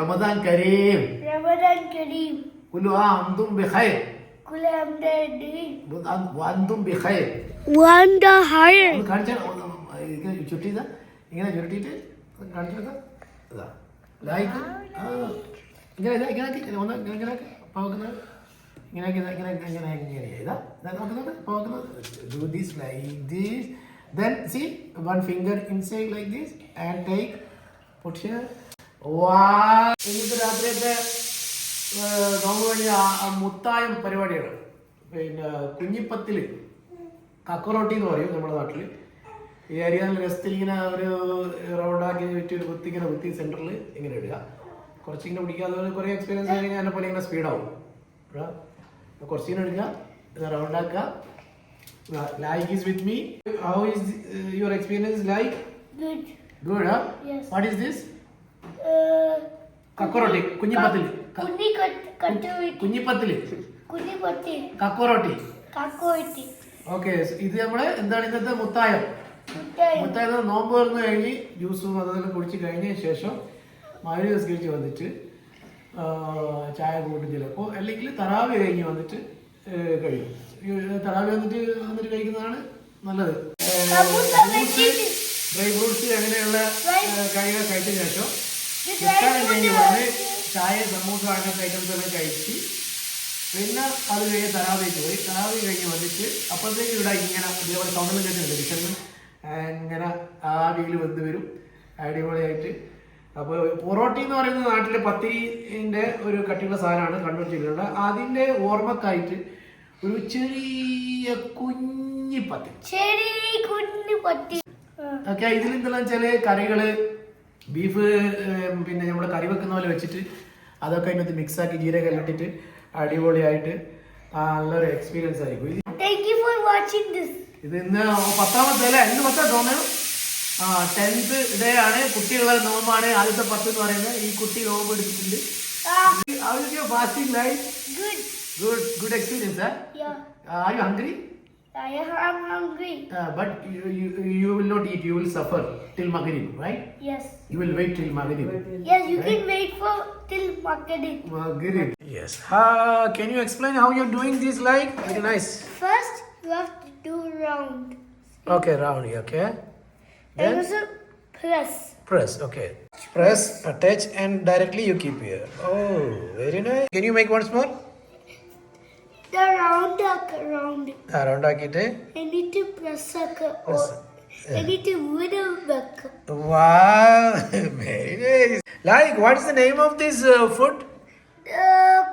Ramadan Kareem Ramadan Kareem. കുലു ആ അന്തും ബിഖൈർ Kul hamdani. അന്തും ബിഖൈർ Wanda higher. ഒന്ന് കാണിച്ചാൽ ഇങ്ങനെ ചുറ്റിയതാ ഇങ്ങനെ ചുരുട്ടിയിട്ട് കാണിച്ചു കൊടുക്കാം ഇതാ ലൈക്ക് ആ ഇങ്ങനെ ഇതാ ഇങ്ങനെ ആക്കി. ഒന്ന് ഇങ്ങനെ ഇങ്ങനെ ആക്കി. പാവക്കുന്നത് ഇങ്ങനെ ആക്കി, ഇതാ, ഇങ്ങനെ ഇങ്ങനെ ഇങ്ങനെ ഇതാ ഇതാ നോക്കുന്നത് പാവക്കുന്നത് do this like this then see one finger inside like this and take put here വാ ഇന്നത്തെ രാത്രിയൊക്കെ ആ- ആ മുത്തായം പരിപാടിയാണ്. പിന്നെ കുഞ്ഞിപ്പത്തിൽ കക്കറോട്ടി എന്ന് പറയും നമ്മുടെ നാട്ടിൽ ഈ അരിയാൻ രസത്തിൽ ഇങ്ങനെ ഒരു റൗണ്ടാക്കി വെച്ച് ഒരു കുത്തി ഇങ്ങനെ കുത്തി സെന്ററിൽ ഇങ്ങനെ ഇടുക കുറച്ച് ഇങ്ങനെ പിടിക്കാതെ കുറേ എക്സ്പീരിയൻസ് കഴിഞ്ഞാൽ എന്നെ പോലെ ഇങ്ങനെ സ്പീഡാവും കുറച്ച് ഇങ്ങനെ എടുക്കുക റൗണ്ടാക്കുക like is with me how is your experience like good good. What is this കക്കറോട്ടി കുഞ്ഞിപ്പത്തിൽ കുഞ്ഞിപ്പത്തിൽ കക്കറോട്ടി. ഓക്കെ ഇത് നമ്മൾ എന്താണ് ഇന്നത്തെ മുത്തായം? മുത്തായം. നോമ്പ് തുറന്ന് കഴിഞ്ഞ് ജ്യൂസും അതെല്ലാം കുടിച്ച് കഴിഞ്ഞ ശേഷം മഴ നിസ്കരിച്ച് വന്നിട്ട് ചായ കൂട്ടി ചിലപ്പോ അല്ലെങ്കിൽ തറാവി കഴിഞ്ഞ് വന്നിട്ട് കഴിക്കും കഴിയും. തറാവി വന്നിട്ട് വന്നിട്ട് കഴിക്കുന്നതാണ് നല്ലത്. ഡ്രൈ ഫ്രൂട്ട്സ് അങ്ങനെയുള്ള കാര്യങ്ങൾ കഴിച്ച ശേഷം നിസ്കാരം കഴിഞ്ഞ് വന്ന് ചായ സമൂസ അങ്ങനത്തെ ഐറ്റംസ് എല്ലാം കഴിച്ച് പിന്നെ അത് കഴിഞ്ഞ് തറാവേക്ക് പോയി. തറാവി കഴിഞ്ഞ് വന്നിട്ട് അപ്പോഴത്തേക്ക് ഇവിടെ ഇങ്ങനെ ഇതേപോലെ സൗണ്ടെല്ലാം കേട്ടിട്ടുണ്ട്. കിച്ചണിൽ ഇങ്ങനെ ആവിയിൽ വന്ന് വരും. അടിപൊളിയായിട്ട്. അപ്പോൾ പൊറോട്ടി എന്ന് പറയുന്ന നാട്ടിലെ പത്തിരിന്റെ ഒരു കട്ടിയുള്ള സാധനമാണ്. കണ്ണൂർ ജില്ലയിലുള്ള അതിന്റെ ഓർമ്മക്കായിട്ട് ഒരു ചെറിയ കുഞ്ഞി പത്തിരി. ഓക്കെ ഇതിൽ എന്തെല്ലാം വെച്ചാൽ കറികൾ ബീഫ് പിന്നെ നമ്മൾ കറി വെക്കുന്ന പോലെ വെച്ചിട്ട് അതൊക്കെ അതിനകത്ത് മിക്സാക്കി ജീരകം ഇട്ടിട്ട് അടിപൊളിയായിട്ട് നല്ലൊരു എക്സ്പീരിയൻസ് ആയിരിക്കും. ഇത് ഇന്ന് പത്താമത്തെ അല്ലേ? ഇന്ന് പത്താ തോന്നുന്നു ആ ടെൻത്ത് ഡേ ആണ്. കുട്ടികളുടെ നോമ്പാണ്. ആദ്യത്തെ പത്ത് എന്ന് പറയുന്നത്. ഈ കുട്ടി നോമ്പ് എടുത്തിട്ടുണ്ട്. Fasting life good. Good good experience. Are you hungry I am hungry. Uh, but you, you, you will not eat, you will suffer till Maghrib, right? Yes. You will wait till Maghrib. Yes, you right? can wait for till Maghrib. Maghrib. Yes. Uh, can you explain how you're doing this like? Very nice. First, you have to do round. Okay, round, okay. Then? And also press. Press, okay. Press, attach and directly you keep here. Oh, very nice. Can you make once more? ആക്കിയിട്ട് need to whittle the name of nice. Like, what is the name of this food?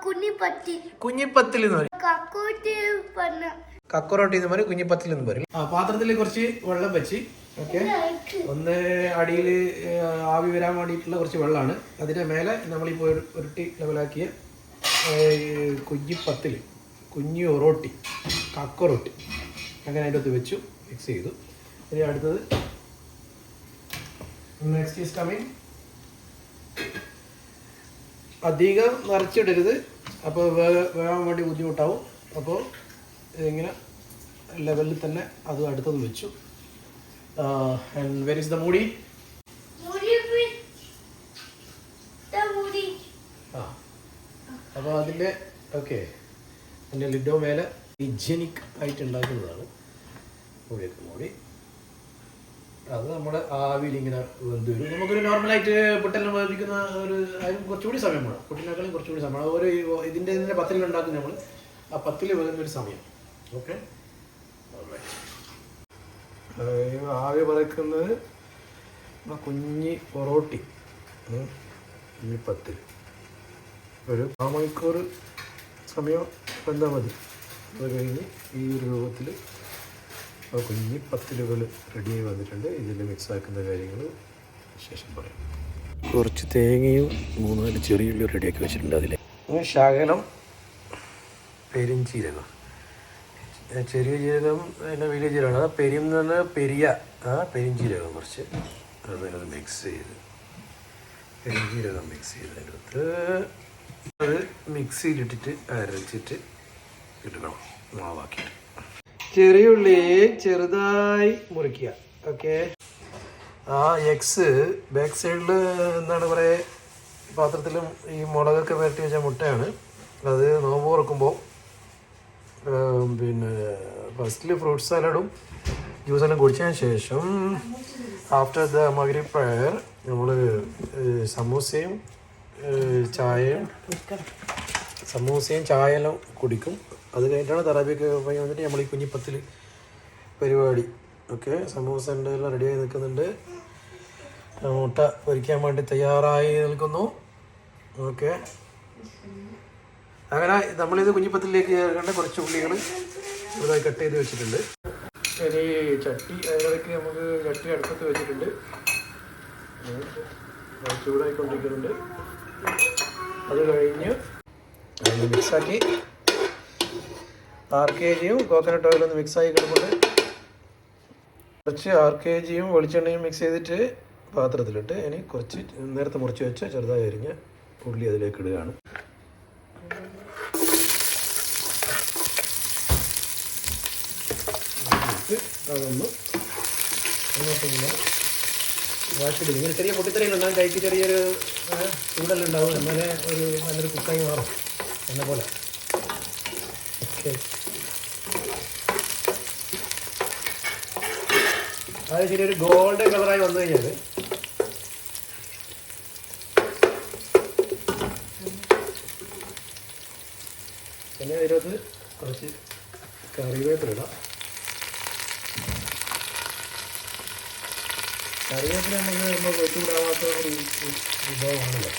Kunipatti. കുഞ്ഞിപ്പത്തിൽ എന്ന് പറയും Kakote panna. കക്കറോട്ടി എന്ന് പറയും കുഞ്ഞിപ്പത്തിൽ എന്ന് പറയും ആ പാത്രത്തിൽ കുറച്ച് വെള്ളം വെച്ച് ഓക്കെ. ഒന്ന് അടിയിൽ ആവി വരാൻ വേണ്ടിയിട്ടുള്ള കുറച്ച് വെള്ളമാണ് അതിന്റെ മേലെ നമ്മളിപ്പോ ഉരുട്ടി ലെവലാക്കിയ കുഞ്ഞിപ്പത്തിൽ കുഞ്ഞി കക്ക റൊട്ടി. അങ്ങനെ അതിന്റെ അകത്ത് വെച്ചു മിക്സ് ചെയ്തു. ഇനി അടുത്തത് നെക്സ്റ്റ് ഈസ് കമ്മിങ് അധികം നിറച്ചിടരുത് അപ്പോൾ വേകാൻ വേണ്ടി ബുദ്ധിമുട്ടാവും. അപ്പോൾ ഇതിങ്ങനെ ലെവലിൽ തന്നെ അത് അടുത്തത് വെച്ചു. ആൻഡ് വെർ ഇസ് ദ മൂടി? അപ്പോൾ അതിന്റെ ഓക്കെ അതിന്റെ ലിഡോ മേലെ ഹിജനിക് ആയിട്ട് ഉണ്ടാക്കുന്നതാണ് മൂടിയൊക്കെ മൂടി. അത് നമ്മുടെ ആവിയിൽ ഇങ്ങനെ വെന്ത് വരും. നമുക്കൊരു നോർമലായിട്ട് പുട്ടെല്ലാം വേവിക്കുന്ന ഒരു അതിന് കുറച്ചുകൂടി സമയം വേണം. പുട്ടിനേക്കാളും കുറച്ചുകൂടി സമയം. ഓരോ ഇതിന്റെ ഇതിന്റെ പത്തിൽ ഉണ്ടാക്കുന്ന നമ്മൾ ആ പത്തിൽ വേകുന്ന ഒരു സമയം. ഓക്കെ? ആവി പറക്കുന്നത് കുഞ്ഞി പൊറോട്ടി ഈ പത്തിൽ. ഒരു മണിക്കൂർ സമയം വെന്താൽ മതി. അത് കഴിഞ്ഞ് ഈ ഒരു രൂപത്തിൽ ആ കുഞ്ഞി പത്തിലുകൾ റെഡിയായി വന്നിട്ടുണ്ട്. ഇതിൽ മിക്സ് ആക്കുന്ന കാര്യങ്ങൾ ശേഷം പറയാം. കുറച്ച് തേങ്ങയും മൂന്നാൽ ചെറിയുള്ളി റെഡിയാക്കി വെച്ചിട്ടുണ്ട് അതിൽ ശകലം പെരിഞ്ചീരകം ചെറിയ ജീരകം പിന്നെ വലിയ ജീരകമാണ്. അത് പെരിയം എന്ന് പറഞ്ഞാൽ പെരിയ. ആ പെരിഞ്ചീരകം കുറച്ച്. അത് മിക്സ് ചെയ്ത്. പെരിഞ്ചീരകം മിക്സ് ചെയ്തതിനകത്ത് അത് മിക്സിയിലിട്ടിട്ട് അരച്ചിട്ട് ഇടണം. മാവാക്കിയിട്ട് ചെറിയ ചെറുതായി മുറിക്കുക. ഓക്കെ ആ എക്സ് ബാക്ക് സൈഡിൽ എന്താണ് പറയുക പാത്രത്തിലും ഈ മുളകൊക്കെ വരട്ടി വെച്ച മുട്ടയാണ്. അത് നോമ്പ് തുറക്കുമ്പോൾ പിന്നെ ഫസ്റ്റിൽ ഫ്രൂട്ട് സാലഡും ജ്യൂസെല്ലാം കുടിച്ചതിന് ശേഷം ആഫ്റ്റർ ദ മഗ്രി പ്രയർ നമ്മൾ സമൂസയും ചായയും സമൂസയും ചായയെല്ലാം കുടിക്കും. അത് കഴിഞ്ഞിട്ടാണ് തറാബിയൊക്കെ പോയി വന്നിട്ട് നമ്മൾ ഈ കുഞ്ഞിപ്പത്തിൽ പരിപാടി. ഓക്കെ സമൂഹ സെന്ററെല്ലാം റെഡിയായി നിൽക്കുന്നുണ്ട്. മുട്ട പൊരിക്കാൻ വേണ്ടി തയ്യാറായി നിൽക്കുന്നു. ഓക്കെ. അങ്ങനെ നമ്മളിത് കുഞ്ഞിപ്പത്തിലേക്ക് ചേർക്കേണ്ട കുറച്ച് ഉള്ളികൾ ഇതായി കട്ട് ചെയ്ത് വെച്ചിട്ടുണ്ട്. ഇനി ചട്ടി അതിനിടയ്ക്ക് നമുക്ക് ചട്ടി അടുപ്പത്ത് വെച്ചിട്ടുണ്ട്. ചൂടായിക്കൊണ്ടിരിക്കുന്നുണ്ട്. അത് കഴിഞ്ഞ് മിക്സാക്കി ആർ കെ ജിയും കോക്കനട്ട് ഓയിലും ഒന്ന് മിക്സായി കിടപ്പുണ്ട്. കുറച്ച് ആർ കെ ജിയും വെളിച്ചെണ്ണയും മിക്സ് ചെയ്തിട്ട് പാത്രത്തിലിട്ട് ഇനി കുറച്ച് നേരത്തെ മുറിച്ച് വെച്ച ചെറുതായി അരിഞ്ഞ ഉള്ളി അതിലേക്ക് ഇടുകയാണ്. ഇങ്ങനെ ചെറിയ പൊട്ടിത്തെറിയിലുണ്ടാകും കൈക്ക് ചെറിയൊരു ചൂടെല്ലാം ഉണ്ടാവും എന്നാലേ ഒരു നല്ലൊരു കുക്കായി മാറും. എന്നെ പോലെ. ഓക്കെ. അത് ശരി ഒരു ഗോൾഡൻ കളറായി വന്നു കഴിഞ്ഞാൽ പിന്നെ അതിനകത്ത് കുറച്ച് കറിവേപ്പില ഇടാം. കറിവേപ്പില നമ്മൾ വെച്ചുകൂടാവാത്ത ഒരു വിഭവമാണല്ലോ.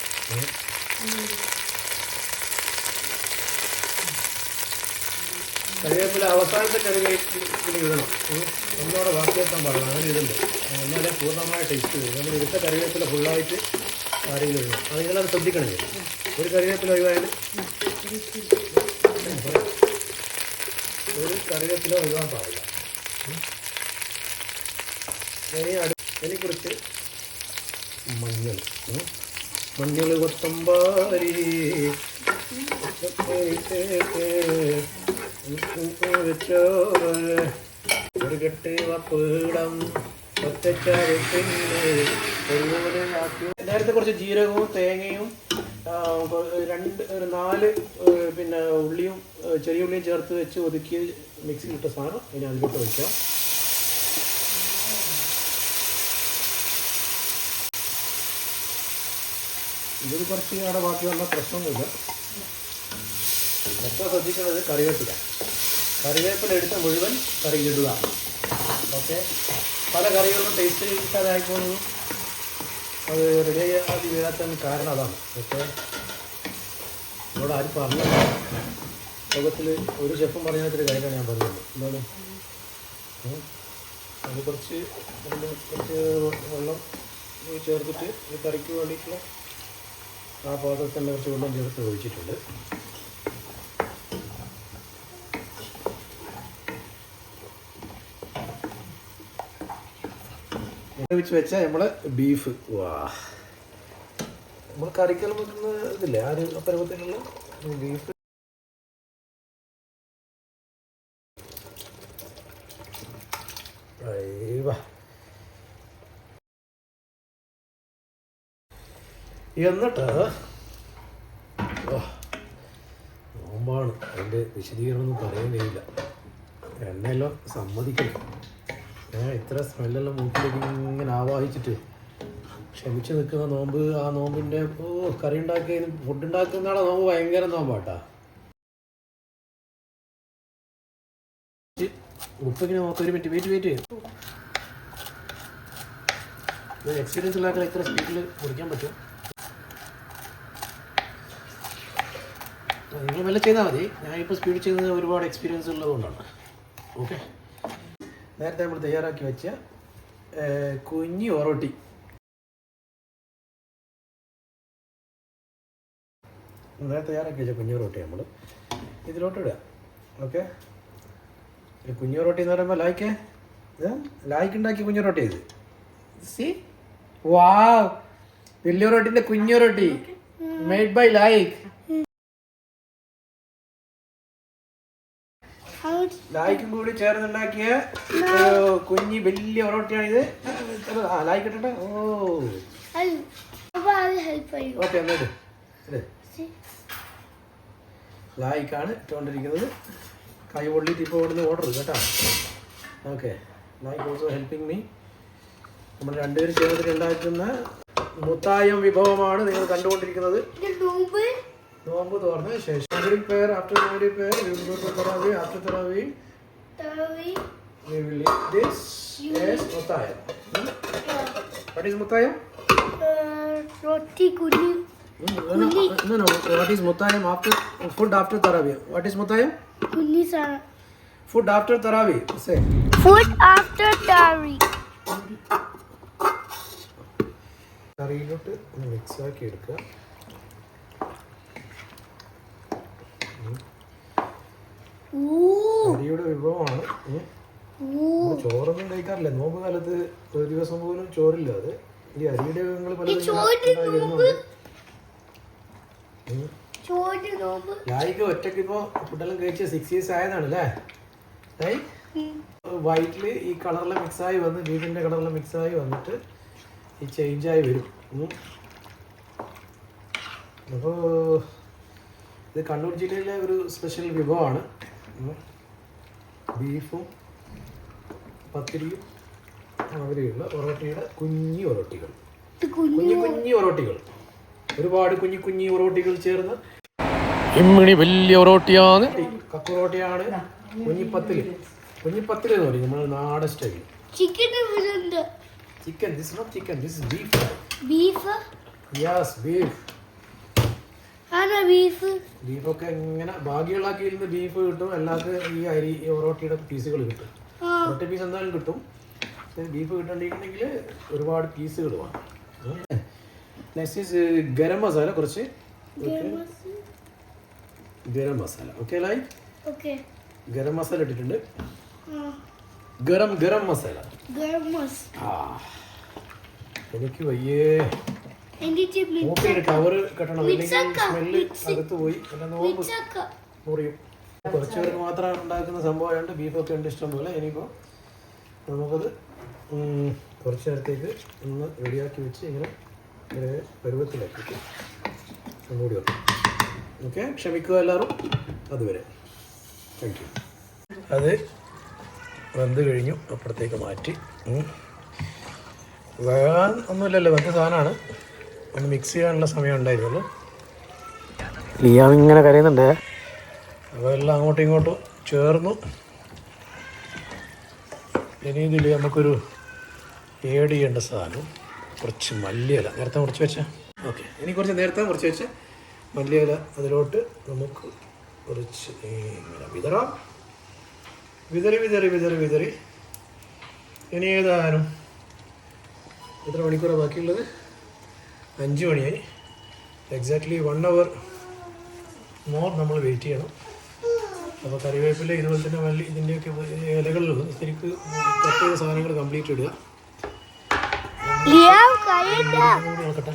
കറിവേപ്പില അവസാനത്തെ കറിവേപ്പില ഇടണം. ഒന്നോടെ ബാക്കിയെത്താൻ പാടണം അങ്ങനെ ഇടണ്ട് എന്നാലേ പൂർണമായ ടേസ്റ്റ് വരും. നമ്മൾ ഇവിടുത്തെ കറിവേപ്പില ഫുള്ളായിട്ട് കറിയിൽ ഇടണം. അത് നിങ്ങളത് ശ്രദ്ധിക്കണേ. ഒരു കറിവേപ്പില ഒഴിവായാലും ഒരു കറിവേപ്പില ഒഴിവാൻ പാടില്ല. ഇനി അടു ഇനി മഞ്ഞൾ. മഞ്ഞൾ കൊത്തമ്പാരി. നേരത്തെ കുറച്ച് ജീരകവും തേങ്ങയും രണ്ട് ഒരു നാല് പിന്നെ ഉള്ളിയും ചെറിയ ഉള്ളിയും ചേർത്ത് വെച്ച് ഒതുക്കി മിക്സിയിലിട്ട സാധനം ഇനി അതിലോട്ട് വെക്കാം ഇതിൽ കുറച്ച് അവിടെ ബാക്കി വന്ന പ്രശ്നമൊന്നുമില്ല. ഏറ്റവും ശ്രദ്ധിക്കുന്നത് കറിവേപ്പില. കറിവേപ്പില എടുത്ത് മുഴുവൻ കറിയിലിടുക ഓക്കെ പല കറികളും ടേസ്റ്റ് കിട്ടാതായിപ്പോയി അത് റെഡി ആയി വീഴാത്തതിന് കാരണം അതാണ്. ഓക്കെ ഇവിടെ ആരും പറഞ്ഞു ലോകത്തിൽ ഒരു ഷെഫും പറയാത്തൊരു കാര്യമാണ് ഞാൻ പറഞ്ഞത്. എന്താണ്. അത് കുറച്ച് കുറച്ച് വെള്ളം ചേർത്തിട്ട് ഈ കറിക്ക് വേണ്ടിയിട്ടുള്ള ആ പാത്രത്തിൽ കുറച്ച് വെള്ളം ചേർത്ത് ഒഴിച്ചിട്ടുണ്ട്. വെച്ച് വെച്ചാൽ നമ്മൾ ബീഫ് വാ. നമ്മൾ കറിക്കൽ വെക്കുന്ന ഇതില്ലേ? ആ ഒരു പരുവത്തിനുള്ള ബീഫ് എന്നിട്ട് നോമ്പാണ് അതിന്റെ വിശദീകരണമൊന്നും പറയാൻ കഴിയില്ല എന്നെല്ലാം സമ്മതിക്കണം ഇത്ര സ്മെല്ലെല്ലാം മൂക്കിലേക്ക് ഇങ്ങനെ ആവാഹിച്ചിട്ട് ക്ഷമിച്ച് നിൽക്കുന്ന നോമ്പ് ആ നോമ്പിന്റെ ഓ കറി ഉണ്ടാക്കിയ ഫുഡ് ഉണ്ടാക്കുന്നതാണ് നോമ്പ് ഭയങ്കര നോമ്പാട്ടാ. ഉപ്പിങ്ങനെ നോക്കാം ഒരു മിനിറ്റ് വെയിറ്റ് വെയിറ്റ് എക്സ്പീരിയൻസ് ഉള്ള ഇത്ര സ്പീഡിൽ കുടിക്കാൻ പറ്റും നിങ്ങൾ മെല്ലെ ചെയ്താൽ മതി. ഞാനിപ്പോൾ സ്പീഡ് ചെയ്യുന്നത് ഒരുപാട് എക്സ്പീരിയൻസ് ഉള്ളതുകൊണ്ടാണ്. ഓക്കെ നേരത്തെ നമ്മൾ തയ്യാറാക്കി വെച്ച കുഞ്ഞി ഒറോട്ടി. നേരത്തെ തയ്യാറാക്കി വെച്ച കുഞ്ഞു റൊട്ടി നമ്മൾ ഇതിലോട്ട് ഇടുക. ഓക്കെ? കുഞ്ഞു റൊട്ടി എന്ന് പറയുമ്പോൾ ലായ്ക്ക് ലായ്ക്ക് ഉണ്ടാക്കി കുഞ്ഞു റൊട്ടി ഇത്. സി? വാ വലിയ റൊട്ടിന്റെ കുഞ്ഞു റൊട്ടി മെയ്ഡ് ബൈ ലായിക് ലായ്ക്കും കൂടി ചേർന്നുണ്ടാക്കിയ കുഞ്ഞി വലിയ പൊറോട്ടയാണിത്. ആ ലായ്ക്ക് ഇട്ടിട്ട് ഓ. ഓക്കെ ലായ്ക്കാണ് ഇട്ടുകൊണ്ടിരിക്കുന്നത് കൈ പൊള്ളിയിട്ട് ഇപ്പോൾ ഇവിടുന്ന് ഓർഡർ കേട്ടോ. Okay. Like also helping me നമ്മൾ രണ്ടുപേരും ചേർന്നിട്ട് ഉണ്ടാക്കുന്ന മുത്തായം വിഭവമാണ് നിങ്ങൾ കണ്ടുകൊണ്ടിരിക്കുന്നത്. നോമ്പ് തുറന്ന് ശേഷം മഗ്രിബ് prayer after Maghrib prayer we will go to Tarawih after Tarawih Tawi. we will eat this as മുത്തായം hmm? what is മുത്തായം Uh, roti kuni. Hmm, no, no, no, no, what is മുത്തായം after food after Tarawih what is മുത്തായം Kuni sana. food after Tarawih say Food after Tawi. കറിയിലോട്ട് mix ആക്കി എടുക്കുക കറിയുടെ വിഭവമാണ്. ചോറൊന്നും കഴിക്കാറില്ല. നോമ്പ് കാലത്ത് ഒരു ദിവസം പോലും ചോറില്ല അത്. ഈ അരിയുടെ വിഭവങ്ങൾ. ലായിക്ക് ഒറ്റയ്ക്ക് ഇപ്പോൾ ഫുഡെല്ലാം കഴിച്ച് സിക്സ് ഇയേഴ്സ് ആയതാണ് അല്ലേ ഏയ് വൈറ്റിൽ ഈ മിക്സ് മിക്സായി വന്ന് ബീഫിന്റെ മിക്സ് ആയി വന്നിട്ട് ഈ ചേഞ്ച് ആയി വരും. അപ്പോൾ ഇത് കണ്ണൂർ ജില്ലയിലെ ഒരു സ്പെഷ്യൽ വിഭവമാണ്. ബീഫും പത്തിരിയും അവരെയുള്ള ഒറോട്ടിയുടെ കുഞ്ഞി ഒറോട്ടികൾ. കുഞ്ഞു കുഞ്ഞി ഒറോട്ടികൾ. ഒരുപാട് കുഞ്ഞു കുഞ്ഞി ഒറോട്ടികൾ ചേർന്ന് ഇമ്മിണി വലിയ ഒറോട്ടിയാണ്. കക്കുറോട്ടിയാണ് കുഞ്ഞിപ്പത്തിൽ കുഞ്ഞിപ്പത്തിൽ എന്ന് പറയും നമ്മൾ നാടൻ style chicken. Chicken this not chicken this beef beef yes beef Beef. ബീഫൊക്കെ ഇങ്ങനെ ബാക്കിയുള്ളാക്കി ഇരുന്ന് ബീഫ് കിട്ടും. എല്ലാവർക്കും ഈ അരി ഒറോട്ടിയുടെ പീസുകൾ കിട്ടും. ഒറ്റ പീസ് എന്തായാലും കിട്ടും. ബീഫ് കിട്ടണ്ടെങ്കിൽ ഒരുപാട് പീസുകൾ വേണം. നെക്സ്റ്റ് ഈസ് ഗരം മസാല കുറച്ച്. Garam masala? Okay like Okay. Garam masala ഇട്ടിട്ടുണ്ട്. ഗരം ഗരം മസാല. ഗരം മസാല. ആ. എനിക്ക് വയ്യേ. കവർ കെട്ടണം അകത്ത് പോയി. മുറിയും. കുറച്ച് പേർക്ക് മാത്രം ഉണ്ടാക്കുന്ന സംഭവമായതുകൊണ്ട് ബീഫൊക്കെ ഉണ്ട് ഇഷ്ടം പോലെ. ഇനിയിപ്പോൾ നമുക്കത് കുറച്ച് നേരത്തേക്ക് ഒന്ന് റെഡിയാക്കി വെച്ച് ഇങ്ങനെ ഇങ്ങനെ പരുവത്തിലാക്കി ഒന്നുകൂടി വെക്കാം ഓക്കെ ക്ഷമിക്കുക എല്ലാവരും. അതുവരെ. താങ്ക് യു അത് വെന്ത് കഴിഞ്ഞു. അപ്പുറത്തേക്ക് മാറ്റി. വേഗം ഒന്നുമില്ലല്ലോ. വെന്ത സാധനമാണ്. ഒന്ന് മിക്സ് ചെയ്യാനുള്ള സമയം ഉണ്ടായിരുന്നുള്ളൂ. ലിയാം ഇങ്ങനെ കരയുന്നുണ്ട്. എല്ലാം അങ്ങോട്ടും ഇങ്ങോട്ടും ചേർന്നു. ഇനി ഇതിൽ നമുക്കൊരു ഏഡ് ചെയ്യേണ്ട സാധനം. കുറച്ച് മല്ലിയില. നേരത്തെ മുറിച്ച് വെച്ചാൽ ഓക്കെ ഇനി കുറച്ച് നേരത്തെ മുറിച്ച് വെച്ച മല്ലിയില അതിലോട്ട് നമുക്ക് കുറച്ച് വിതറാം. വിതറി വിതറി വിതറി വിതറി. ഇനി ഏതാനും എത്ര മണിക്കൂറാണ് ബാക്കിയുള്ളത്? അഞ്ച് മണിയായി. എക്സാക്ട്ലി വൺ അവർ മോർ നമ്മൾ വെയിറ്റ് ചെയ്യണം. അപ്പോൾ കറിവേപ്പില ഇതുപോലെ തന്നെ വലിയ ഇതിന്റെയൊക്കെ ഇലകളിൽ ശരിക്ക് കട്ട് ചെയ്ത സാധനങ്ങൾ കംപ്ലീറ്റ് ഇടുക. നോക്കട്ടെ.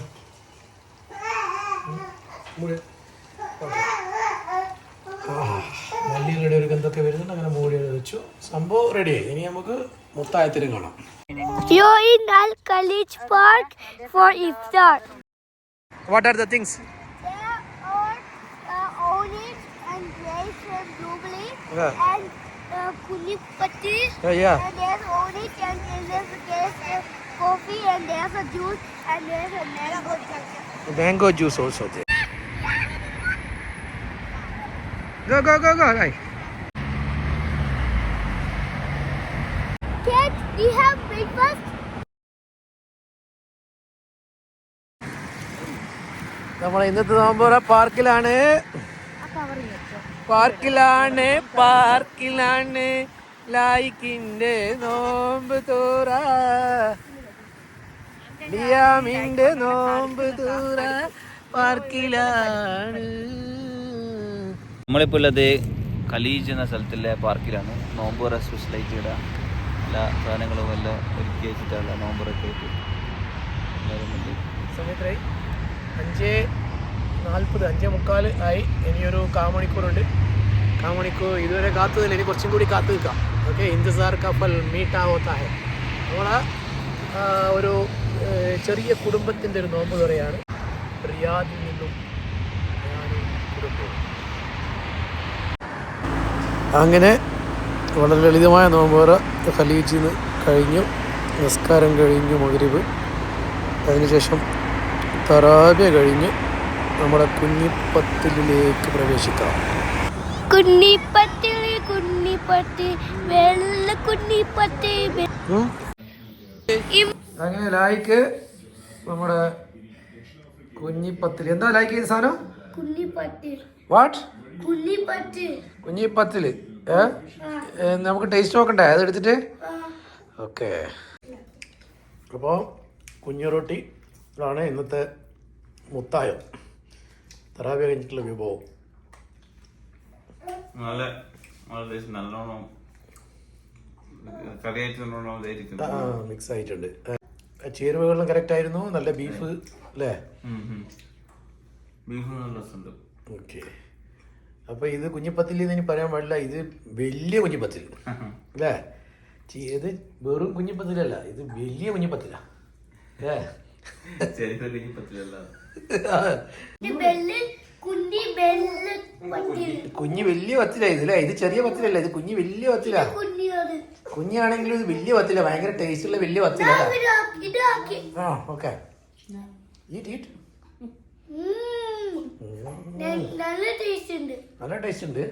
മല്ലിയിലയുടെ ഒരു ഗന്ധമൊക്കെ വരുന്നുണ്ട്. അങ്ങനെ മൂടി വെച്ചു. സംഭവം റെഡിയായി ഇനി നമുക്ക് മുത്തായത്തിലും കാണാം. You in Al Khalij Park for iftar. What are the things? There are uh, olives and grapes from Jubilee yeah. and uh, kuli patis. Yeah. And there's orange and there's, there's coffee and there's a juice and there's a mango juice. Mango juice also there. Go, go, go, go, guys. We have breakfast. നമ്മൾ ഇന്നത്തെ നോമ്പോറ പാർക്കിലാണ്. പാർക്കിലാണ് പാർക്കിലാണ്. ലായിക്കിന്റെ നോമ്പ് തോറ. ലിയാമിന്റെ നോമ്പ് തോറ. പാർക്കിലാണ്. നമ്മളിപ്പോൾ ഉള്ളത് Khaleej എന്ന സ്ഥലത്തിലെ പാർക്കിലാണ്. നോമ്പോറ സ്പെഷ്യലായിട്ട് ഇവിടെ. എല്ലാ സാധനങ്ങളും എല്ലാം ഒരുക്കി വെച്ചിട്ടുള്ള നോമ്പുറൊക്കെ ആയിട്ട്. സമയത്തായി അഞ്ച് നാൽപ്പത് അഞ്ചേ മുക്കാൽ ആയി ഇനിയൊരു കാമണിക്കൂറുണ്ട്. കാമണിക്കൂർ ഇതുവരെ കാത്തതിൽ ഇനി കുറച്ചും കൂടി കാത്തു നിൽക്കാം. ഓക്കെ ഇന്ത്സാർ കപ്പൽ മീട്ടാ നമ്മളാ ഒരു ചെറിയ കുടുംബത്തിന്റെ ഒരു നോമ്പ് തുറയാണ്. റിയാദിൽ നിന്നും അങ്ങനെ വളരെ ലളിതമായ നോമ്പുറ ഖലീജിൽ നിന്ന് കഴിഞ്ഞു നിസ്കാരം കഴിഞ്ഞു മകരിവ് അതിനുശേഷം തറാബിയ കഴിഞ്ഞ് നമ്മുടെ കുഞ്ഞിപ്പത്തിലേക്ക് പ്രവേശിക്കാം. വെള്ള. അങ്ങനെ ലായിക്ക് നമ്മുടെ കുഞ്ഞിപ്പത്തിൽ എന്താ ലായിക്ക് സാധനം? കുഞ്ഞിപ്പത്തിൽ വാട്ട് കുഞ്ഞിപ്പത്തിൽ ഏ, നമുക്ക് ടേസ്റ്റ് നോക്കണ്ടേ? അത് എടുത്തിട്ട്? ഓക്കെ. അപ്പോൾ കുഞ്ഞു റൊട്ടി ആണ് ഇന്നത്തെ മുത്തായം. തറാവി കഴിഞ്ഞിട്ടുള്ള വിഭവം. നല്ല നല്ലോണം മിക്സ് ആയിട്ടുണ്ട്. ചേരുവകളും കറക്റ്റ് ആയിരുന്നു. നല്ല ബീഫ് അല്ലേ? ബീഫ് നല്ല രസമുണ്ട്. ഓക്കെ അപ്പോൾ ഇത് കുഞ്ഞിപ്പത്തിൽ എന്ന് ഇനി പറയാൻ പാടില്ല ഇത് വലിയ കുഞ്ഞിപ്പത്തിൽ അല്ലേ? ഇത് വെറും കുഞ്ഞിപ്പത്തിലല്ല ഇത് വലിയ കുഞ്ഞിപ്പത്തിലാ. അല്ലേ? ചെറിയ പറ്റില്ല ബെല്ല് കുന്നി ബെല്ല് പത്തി കുഞ്ഞ് വലിയ പത്തില ഇത് അല്ലേ? ഇത് ചെറിയ പത്തിലല്ല ഇത് കുഞ്ഞ് വലിയ പത്തില. കുഞ്ഞാണെങ്കിലും ഇത് വലിയ പത്തില ഭയങ്കര ടേസ്റ്റ് ഉള്ള വലിയ പത്തില ആ ഓക്കെ. ഈറ്റ് ഈറ്റ് നല്ല ടേസ്റ്റ് ഉണ്ട്.